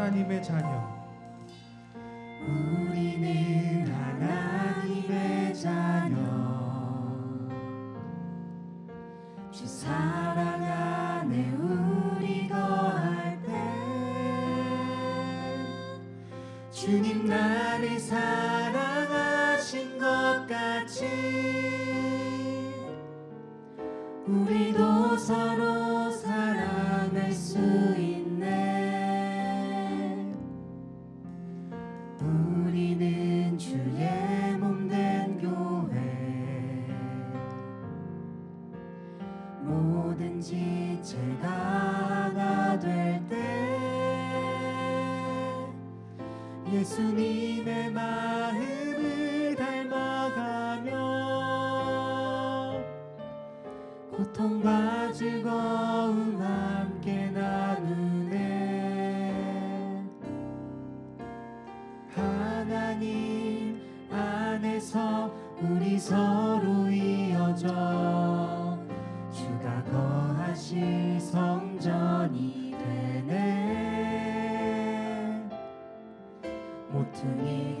하나님의 자녀 즐거움 함께 나누네. 하나님 안에서 우리 서로 이어져 주가 거하실 성전이 되네. 모퉁이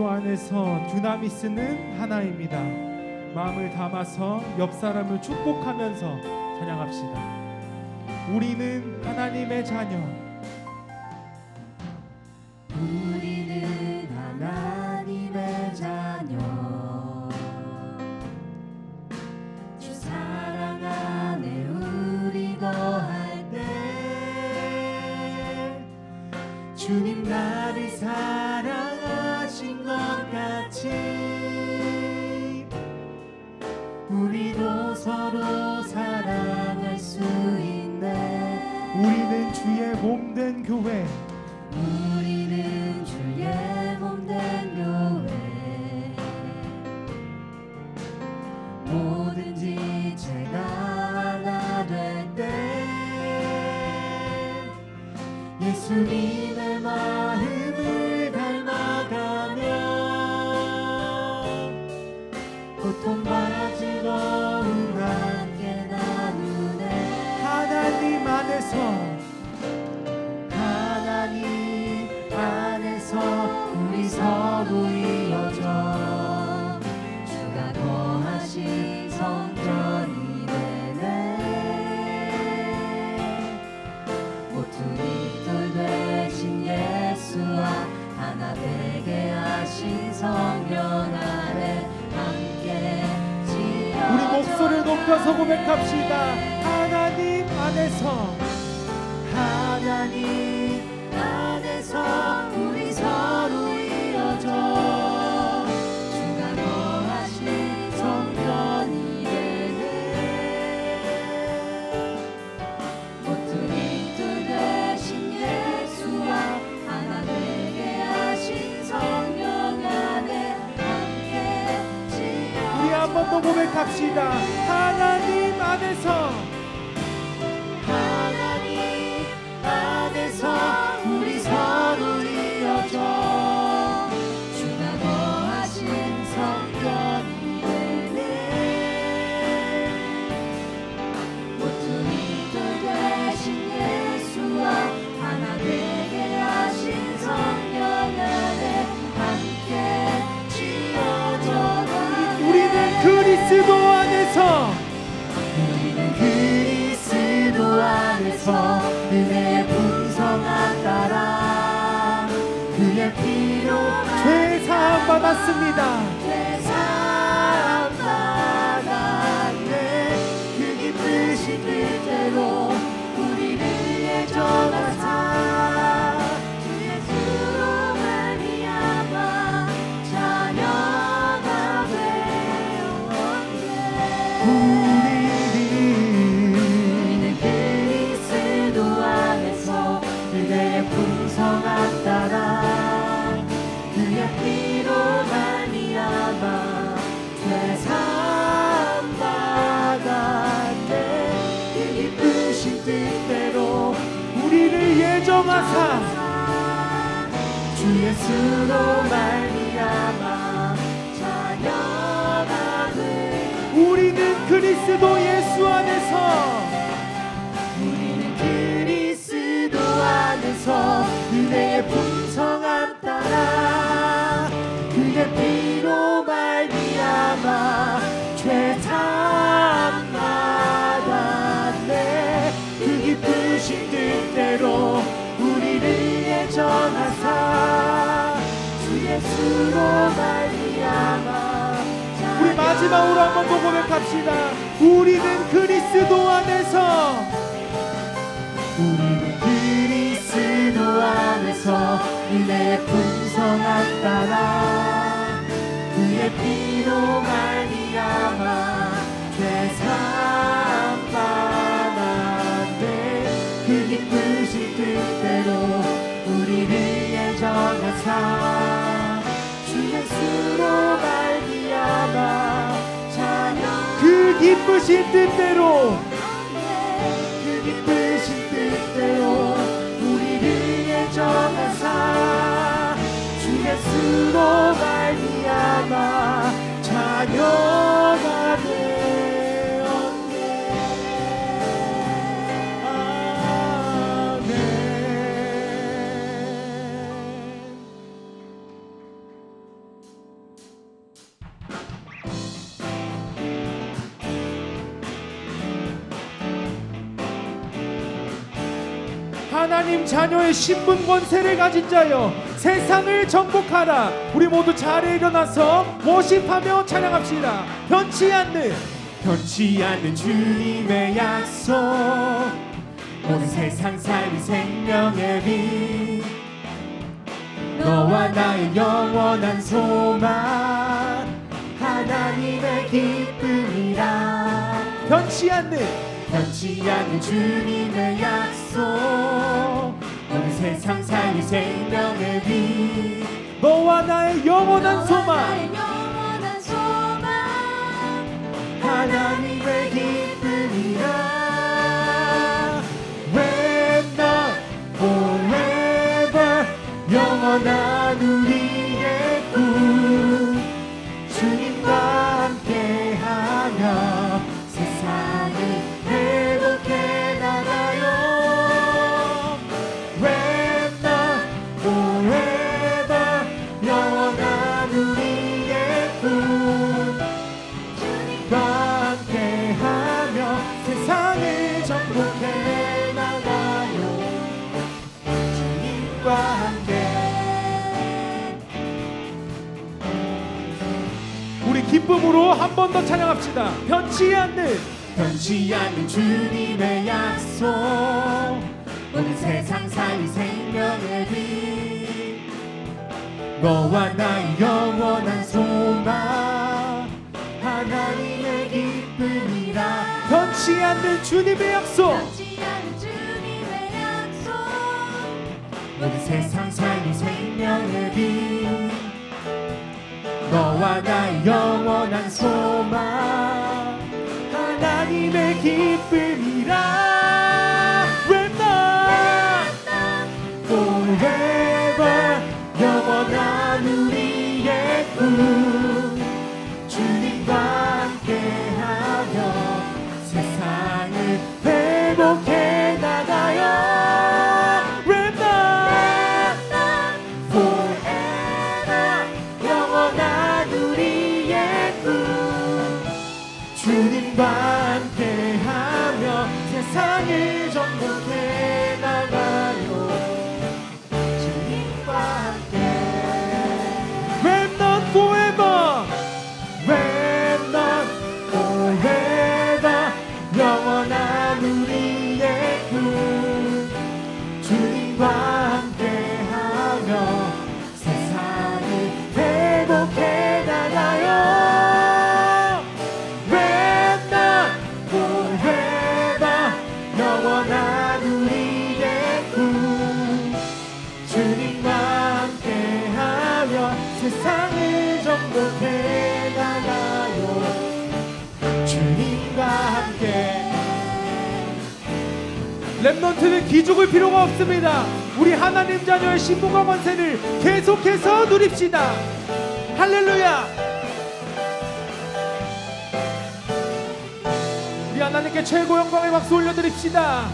그리스도 안에서 두나미스는 하나입니다. 마음을 담아서 옆 사람을 축복하면서 찬양합시다. 우리는 하나님의 자녀. 우리는 하나님의 자녀 주 사랑 안에 우리 거할 때 주님 나를 사 교회. 우리는 주의 몸된 교회 뭐든지 제가 하나 될 때 예수님 고백합시다. 하나님 안에서 하나님 안에서 우리 서로 이어져 주가 거하신 성전이 되네 모퉁이 돌 대신 예수와 하나 되게 하신 성령 안에 함께 지어 우리 한 번 더 고백합시다. 그의 풍성함 따라 그의 피로 하사 주 예수로 말미암아 자녀함을 우리는 그리스도 예수 안에서 우리는 그리스도 안에서 은혜의 풍성함 따라 그의 우리 마지막으로 한번 더 고백합시다. 우리는 그리스도 안에서 우리는 그리스도 안에서 은혜의 풍성함 따라 그의 피로 말미암아 기쁘신 뜻대로. 그 기쁘신 뜻대로 우리를 예정하사 주 예수로 하나님 자녀의 신분 권세를 가진 자여 세상을 정복하라. 우리 모두 자리에 일어나서 워십하며 찬양합시다. 변치 않는 변치 않는 주님의 약속. 온 세상 살리 생명의 빛 너와 나의 영원한 소망. 하나님의 기쁨이라. 변치 않는 변치 않는 주님의 약속 온 세상 살리 생명의 빛 너와 나의 영원한 소망. 영원한 소망. 하나님의 기쁨이라. When not forever. 영원한 변치 않는 주님의 약속. 온 세상 살리 생명의 빛. 너와 나의 영원한 소망. 하나님의 기쁨이라. 변치 않는 주님의 약속. 우리 세상 살리 생명의 빛. 너와 나의 영원한 소망 하나님의 기쁨이라. forever 영원한 우리의 꿈 주님과 함께하며 세상을 정복해 없습니다. 우리 하나님 자녀의 신부가 권세를 계속해서 누립시다. 할렐루야! 우리 하나님께 최고 영광의 박수 올려드립시다.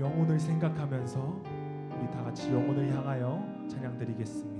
영혼을 생각하면서 우리 다 같이 영혼을 향하여 찬양 드리겠습니다.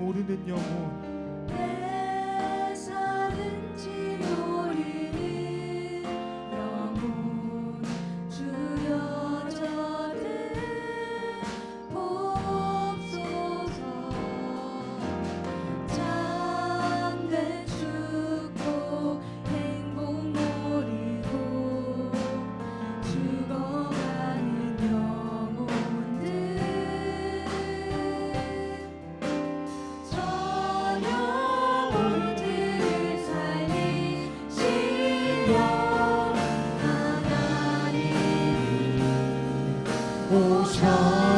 모르는 영혼. shine.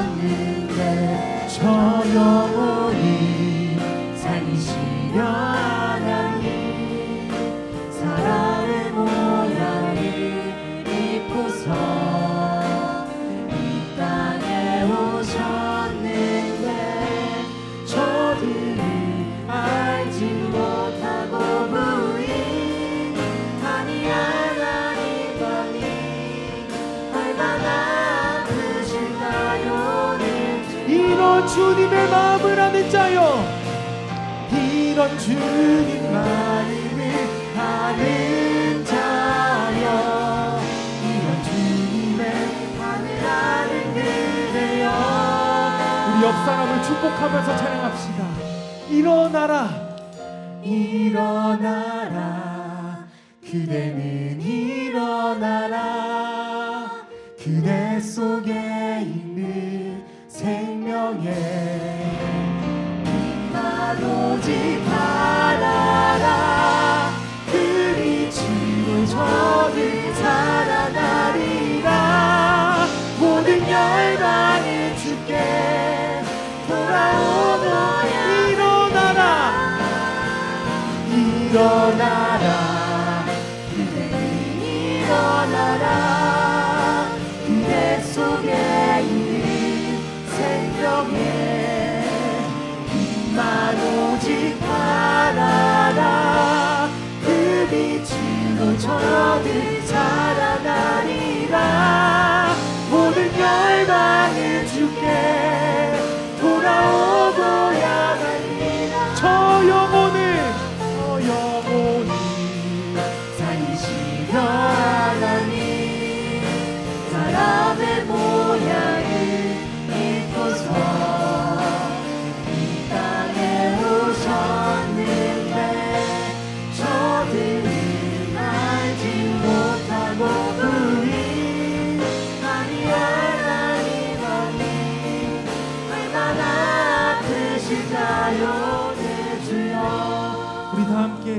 주님의 마음을 아는 자여 이런 주님 마음을 아는 자여 이런 주님의 마음을 아는 그대여. 우리 옆 사람을 축복하면서 찬양합시다. 일어나라. 일어나라. 그대는 일어나라. 그대 속에 모두 자라나리라.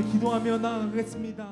기도하며 나아가겠습니다.